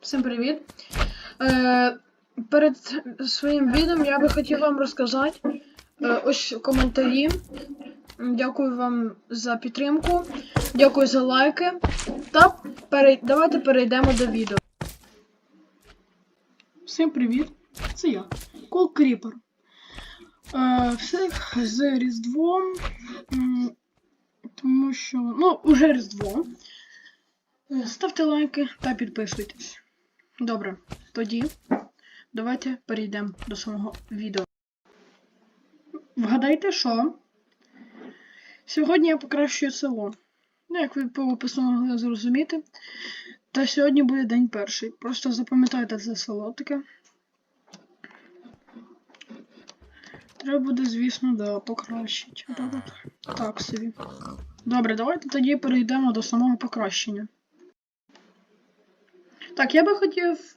Всім привіт! Е, перед своїм відео я би хотів вам розказати е, ось коментарі. Дякую вам за підтримку, дякую за лайки. Та перей... давайте перейдемо до відео. Всім привіт! Це я, Кол Кріпер. Е, всіх з Різдвом. Тому що, ну, уже Різдво. Е, Ставте лайки та підписуйтесь. Добре, тоді давайте перейдемо до самого відео. Вгадайте, що? Сьогодні я покращую село. Ну, як ви по опису могли зрозуміти. Та сьогодні буде день перший. Просто запам'ятайте це село таке. Треба буде, звісно, да, покращити. Так собі. Добре, давайте тоді перейдемо до самого покращення. Так, я би хотів,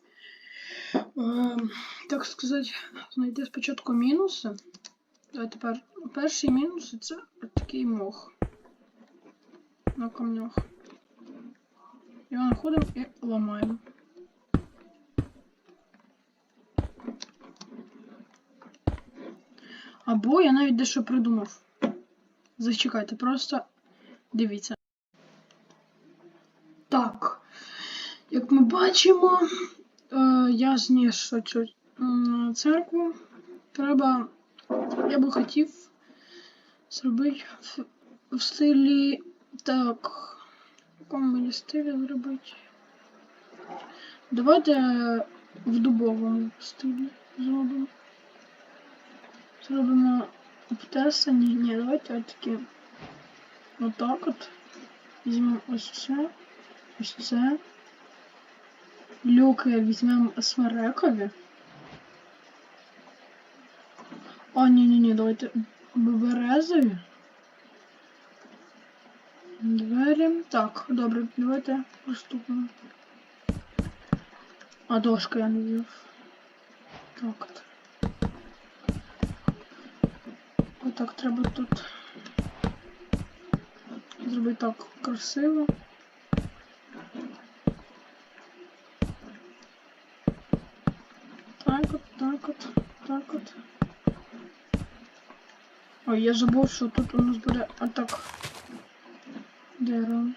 е, так сказати, знайти спочатку мінуси. А тепер перший мінус це такий мох на камнях. Його знаходимо і ламаємо. Або я навіть дещо придумав. Зачекайте, просто дивіться. Так. Як ми бачимо, е, я зніс цю церкву. Треба. Я би хотів зробити в, в стилі. Так. В якому мені стилі зробити? Давайте в дубовому стилі зробимо. Зробимо обтесані. Ні, давайте отакі. Отак от. Візьмемо ось це. Ось це. Люки візьмемо смерекові. О, ні-ні-ні, давайте березові. Двері. Так, добре, давайте приступимо. А дошка я не взяв. Так от. Отак треба тут зробити так красиво. Так от, так от, так от. Ой, я забув, що тут у нас буде атак дерево.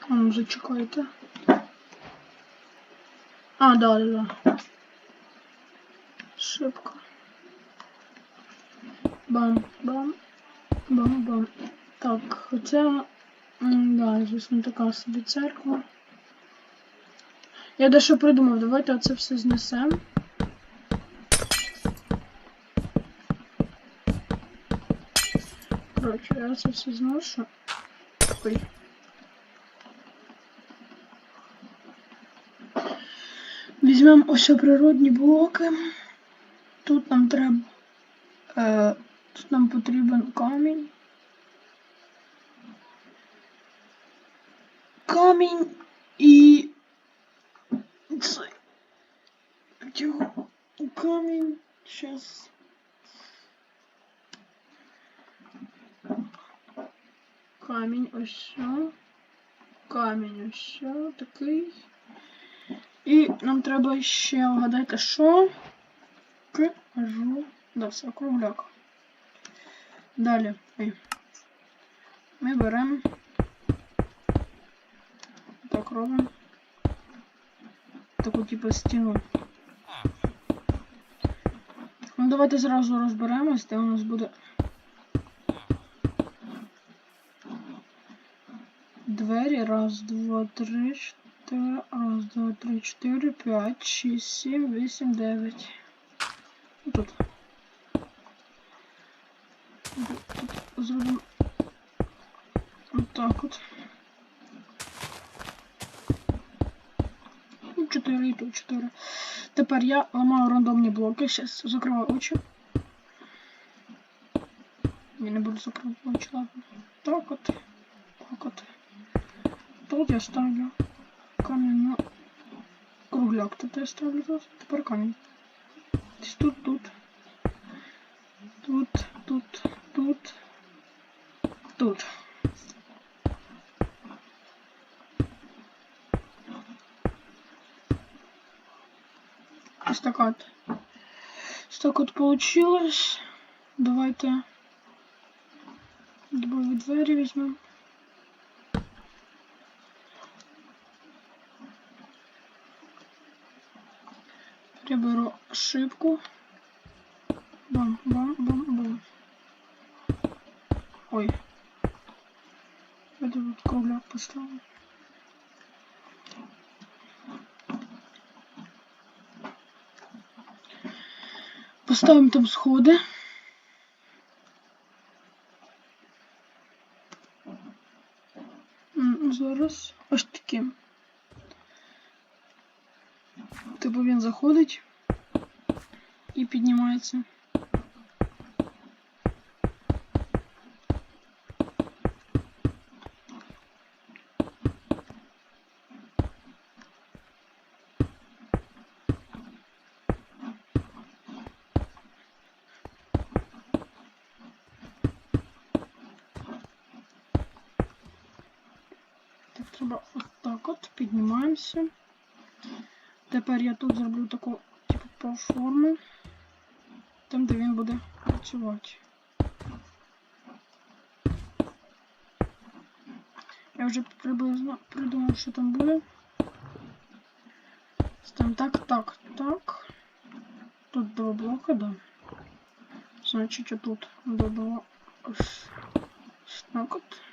А ну зачекайте. А, да, да, да. Шибко. Бам, бам. Бам-бам. Так, хоча. Да, звісно, така собі церква. Я дещо придумав, давайте оце все знесемо. Коротше, я це все зношу. Ой. Візьмемо ось природні блоки. Тут нам треба. Е, тут нам потрібен камінь. Камінь і. Це. Камінь. Щас. Камінь ось що. Камінь ось що. Такий. І нам треба ще вгадати, що. Кажу. Да, все, кругляк. Далі. Ми беремо. Так робимо. Таку типу стіну. Ну давайте зразу розберемось, де у нас буде. Двері. Раз, два, три, чотири. Раз, два, три, чотири, п'ять, шість, сім, вісім, дев'ять. Тут. Тут зробимо. Отак от. Тут 4. Тепер я ламаю рандомні блоки. Зараз закриваю очі. Я не буду закривати очі, ладно. Так от. Так от. Тут я ставлю камінь на кругляк. Тут я ставлю тут. Тепер камінь. Десь тут, тут. Тут, тут, тут, тут. Ось так от. Ось так от получилось. Давайте дубові двері візьмемо. Я беру шибку. Бам, бам, бам, бам. Ой. Я тут кругляк поставлю. Поставимо там сходи. М, Зараз ось такі. Типу він заходить і піднімається. Так, треба отак от піднімаємося. Тепер я тут зроблю таку типу платформу, там де він буде працювати. Я вже приблизно придумав, що там буде. Там так, так, так. Тут два блока, да. Значить, отут ось так от.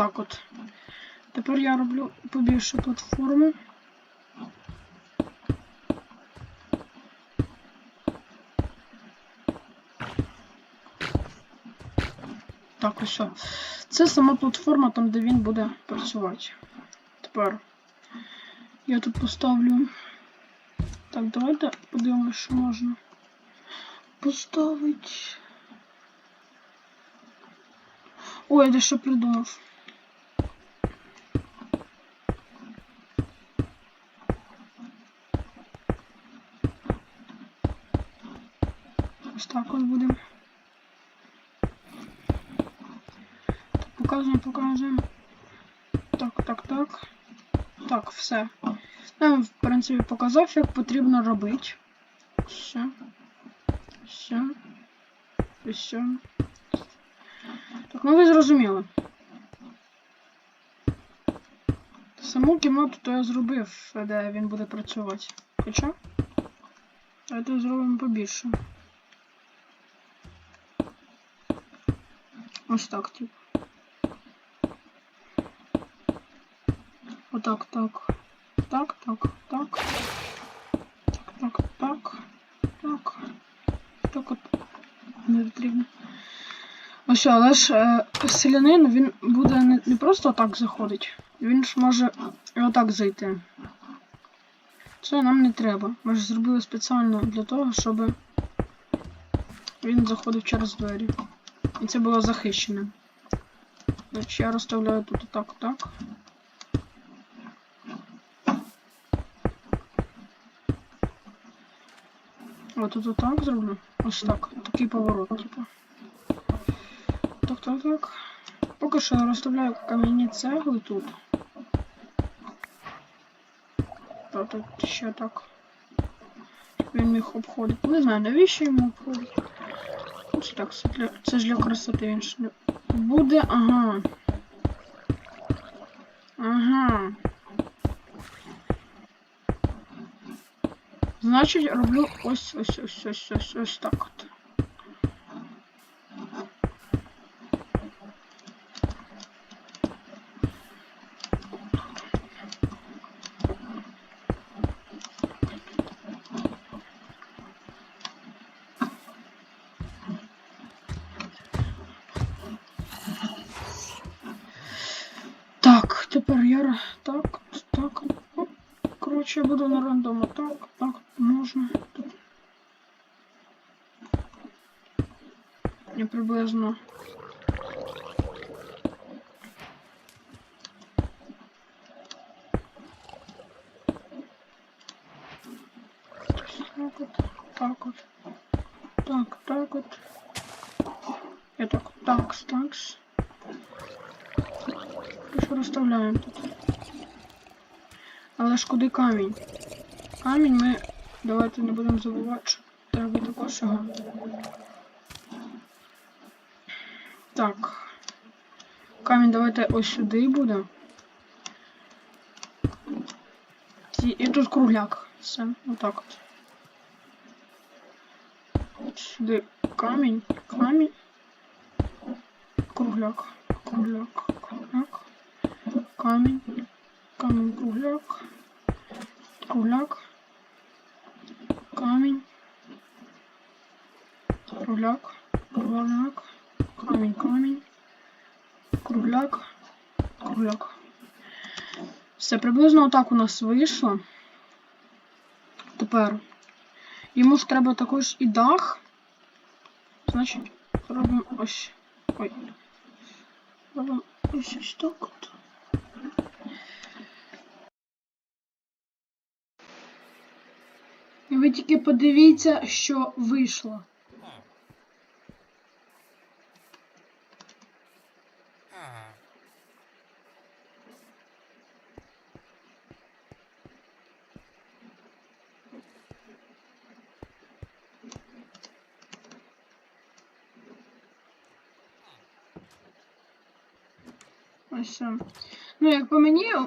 Так от. Тепер я роблю побільше платформу. Так, ось. Це сама платформа, там, де він буде працювати. Тепер я тут поставлю. Так, давайте подивимося, що можна поставити. Ой, я дещо придумав. Ось так от будемо. Показуємо, показуємо. Так, так, так. Так, все. Нам, в принципі, показав, як потрібно робити. Все. Все. Все. Так, ну ви зрозуміли. Саму кімнату то я зробив, де він буде працювати. Хоча? Давайте зробимо побільше. Ось так, типу. Отак, так. Так, так, так. Так, так, так. Так. Так от. Не потрібно. Ось, але ж е, селянин він буде не, не просто так заходить. Він ж може і отак зайти. Це нам не треба. Ми ж зробили спеціально для того, щоб він заходив через двері. І це було захищено. Значить, я розставляю тут отак, так. Ось тут отак зроблю. Ось так. Такий поворот, типу. Так, так, так. Поки що я розставляю кам'яні цегли тут. Та тут ще так. Він міг обходити. Не знаю, навіщо йому обходити. Так, це, для, це ж для красоти він ж буде. Ага. Ага. Значить, роблю ось ось ось ось ось ось так от. Так, тепер я ра- так, так. Оп. Коротше, я буду на рандому. Так, так, можна. Тут. Я приблизно. Так от. так от. Так, так от. Я так, такс, такс. Розставляємо. Але ж куди камінь? Камінь ми. Давайте не будемо забувати, що треба також його. Так. Камінь давайте ось сюди буде. І, тут кругляк. Все, отак от. От Сюди камінь, камінь. Кругляк, кругляк, кругляк. Камінь, камінь, кругляк. Кругляк. Камінь. Кругляк, кругляк. Камінь, камінь. Кругляк, кругляк. Все, приблизно отак у нас вийшло. Тепер йому ж треба також і дах. Значить, робимо ось. Ой. Робимо ось ось так от. Ви тільки подивіться, що вийшло. Ось. Ну, як по мені, е,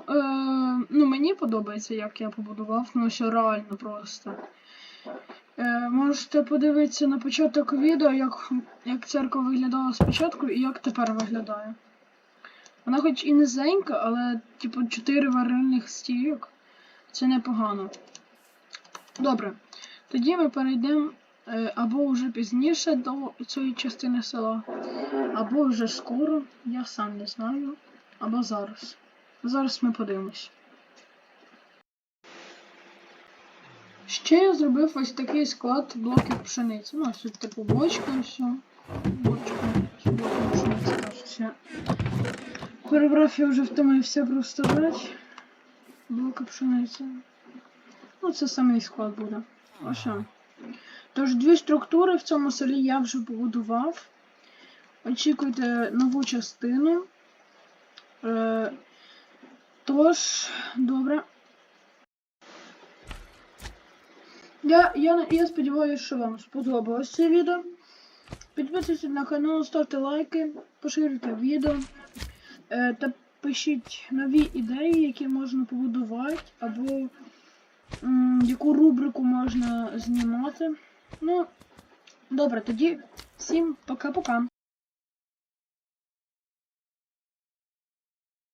ну мені подобається, як я побудував, ну що реально просто. Можете подивитися на початок відео, як, як церква виглядала спочатку і як тепер виглядає. Вона хоч і низенька, але типу 4 варильних стійок. Це непогано. Добре. Тоді ми перейдемо е, або вже пізніше до цієї частини села, або вже скоро, я сам не знаю. Або зараз. Зараз ми подивимось. Ще я зробив ось такий склад блоків пшениці. Ну, ось тут типу бочка і все. Бочка з блоком пшениці кажуть. Я перебрав, я вже втомився просто брати. Блоки пшениці. Ну, це самий склад буде. Ось. Тож дві структури в цьому селі я вже побудував. Очікуйте нову частину. Е, тож, добре. Я, я, я сподіваюся, що вам сподобалось це відео. Підписуйтесь на канал, ставте лайки, поширюйте відео е, та пишіть нові ідеї, які можна побудувати, або м, яку рубрику можна знімати. Ну, добре, тоді всім пока-пока.